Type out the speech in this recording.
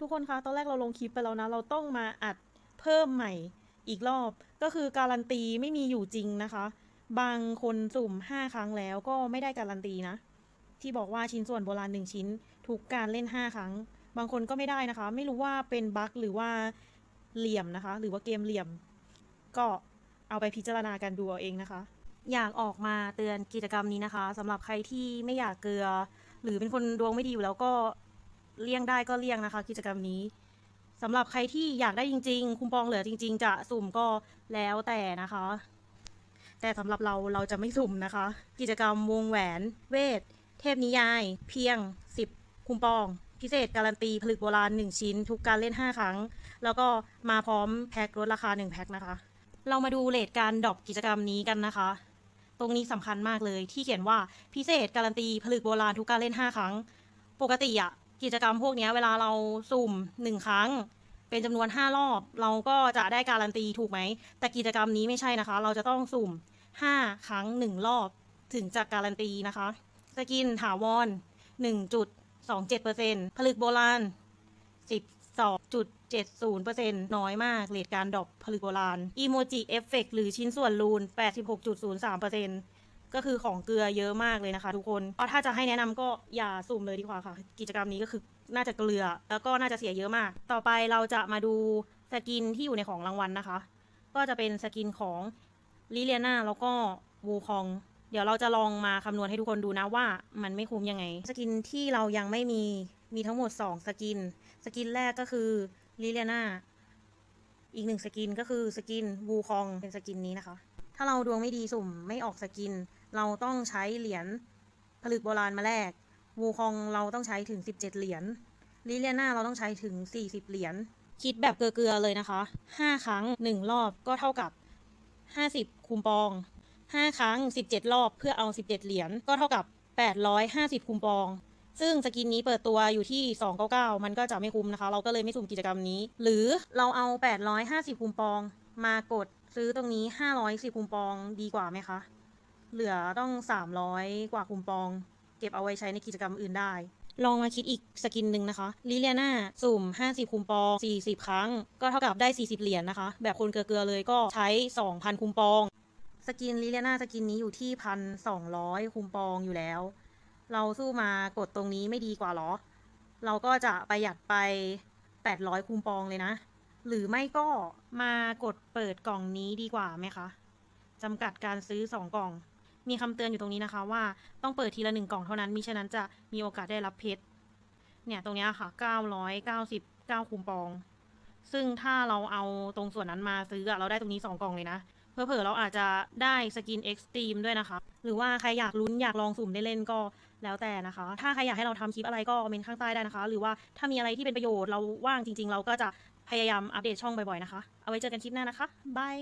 ทุกคนคะตอนแรกเราลงคลิปไปแล้วนะ เราต้องมาอัดเพิ่มใหม่อีกรอบ ก็คือการันตีไม่มีอยู่จริงนะคะ บางคนสุ่ม 5 ครั้งแล้วก็ไม่ได้การันตีนะ ที่บอกว่าชิ้นส่วนโบราณ 1 ชิ้นทุกการเล่น 5 ครั้ง บางคนก็ไม่ได้นะคะ ไม่รู้ว่าเป็นบั๊กหรือว่าเหลี่ยมนะคะ หรือว่าเกมเหลี่ยม ก็เอาไปพิจารณากันดูเอาเองนะคะ อยากออกมาเตือนกิจกรรมนี้นะคะสำหรับใครที่ไม่อยากเกลือ หรือเป็นคนดวงไม่ดีอยู่แล้วก็ เลี่ยงได้ก็เลี่ยงนะคะ กิจกรรมนี้สำหรับใครที่อยากได้จริง ๆ คุมปองเหลือจริง ๆ จะสุ่มก็แล้วแต่นะคะ แต่สำหรับเราเราจะไม่สุ่มนะคะ กิจกรรมวงแหวน เวท เทพนิยาย เพียง 10 คุมปอง พิเศษการันตีผลึกโบราณ 1 ชิ้น ทุกการเล่น 5 ครั้ง แล้วก็มาพร้อมแพ็คลดราคา 1 แพ็คนะคะ เรามาดูเลทการดรอปกิจกรรมนี้กันนะคะ ตรงนี้สำคัญมากเลยที่เขียนว่าพิเศษการันตีผลึกโบราณทุกการเล่น 5 ครั้ง ปกติอะ กิจกรรมพวกนี้เวลาเราสุ่ม1ครั้ง เป็นจำนวน 5 รอบ เราก็จะได้การันตีถูกไหม แต่กิจกรรมนี้ไม่ใช่นะคะ เราจะต้องสุ่ม 5 ครั้ง 1 รอบ ถึงจะการันตีนะคะ สกินถาวร 1.27%ผลึกโบราณ 12.70%น้อยมากเรทการดรอปผลึกโบราณอีโมจิเอฟเฟกหรือชิ้นส่วนรูน 86.03% ก็คือของเกลือเยอะมากเลยนะคะ ทุกคนเพราถ้าจะให้แนะนำก็อย่าสุ่มเลยดีกว่าค่ะ กิจกรรมนี้ก็คือน่าจะเกลือ แล้วก็น่าจะเสียเยอะมาก ต่อไปเราจะมาดูสกินที่อยู่ในของรางวัลนะคะ ก็จะเป็นสกินของลิเลียนาแล้วก็วูคอง เดี๋ยวเราจะลองมาคำนวณให้ทุกคนดูนะว่ามันไม่คุ้มยังไง สกินที่เรายังไม่มีมีทั้งหมด 2 สกิน สกินแรกก็คือลิเลียนาอีกหนึ่งสกินก็คือสกินวูคองเป็นสกินนี้นะคะ ถ้าเราดวงไม่ดีสุ่มไม่ออกสกิน เราต้องใช้เหรียญผลึกโบราณมาแลกวูคองเราต้องใช้ถึง 17 เหรียญลิเลียนาเราต้องใช้ถึง 40 เหรียญคิดแบบเกลือๆเลยนะคะ 5 ครั้ง 1 รอบก็เท่ากับ 50 คูปอง 5 ครั้ง 17 รอบเพื่อเอา 17 เหรียญก็เท่ากับ 850 คูปอง ซึ่งสกินนี้เปิดตัวอยู่ที่ 299 มันก็จะไม่คุ้มนะคะ เราก็เลยไม่สุ่มกิจกรรมนี้ หรือเราเอา 850 คูปอง มากดซื้อตรงนี้ 510 คูปองดีกว่าไหมคะ เหลือต้อง300กว่าคูปอง เก็บเอาไว้ใช้ในกิจกรรมอื่นได้ ลองมาคิดอีกสกินหนึ่งนะคะลิเลียนาสุ่ม 50 คูปอง 40 ครั้ง ก็เท่ากับได้ 40 เหรียญนะคะ แบบคนเกลือๆเลยก็ใช้ 2,000 คูปอง สกินลิเลียนาสกินนี้อยู่ที่พันสองร้อยคูปองอยู่แล้ว เราสู้มากดตรงนี้ไม่ดีกว่าหรอ เราก็จะประหยัดไป 800 คูปองเลยนะ หรือไม่ก็มากดเปิดกล่องนี้ดีกว่าไหมคะจำกัดการซื้อ 2 กล่อง มีคำเตือนอยู่ตรงนี้นะคะว่าต้องเปิดทีละหนึ่งกล่องเท่านั้นมิฉะนั้นจะมีโอกาสได้รับเพชรเนี่ยตรงนี้ค่ะ999คูปอง ซึ่งถ้าเราเอาตรงส่วนนั้นมาซื้อเราได้ตรงนี้2กล่องเลยนะเผลอเราอาจจะได้สกินเอ็กซ์ตรีมด้วยนะคะ หรือว่าใครอยากลุ้นอยากลองสุ่มได้เล่นก็แล้วแต่นะคะ ถ้าใครอยากให้เราทำคลิปอะไรก็เมนข้างใต้ได้นะคะ หรือว่าถ้ามีอะไรที่เป็นประโยชน์เราว่างจริง ๆ เราก็จะพยายามอัปเดตช่องบ่อยๆนะคะ เอาไว้เจอกันคลิปหน้านะคะบาย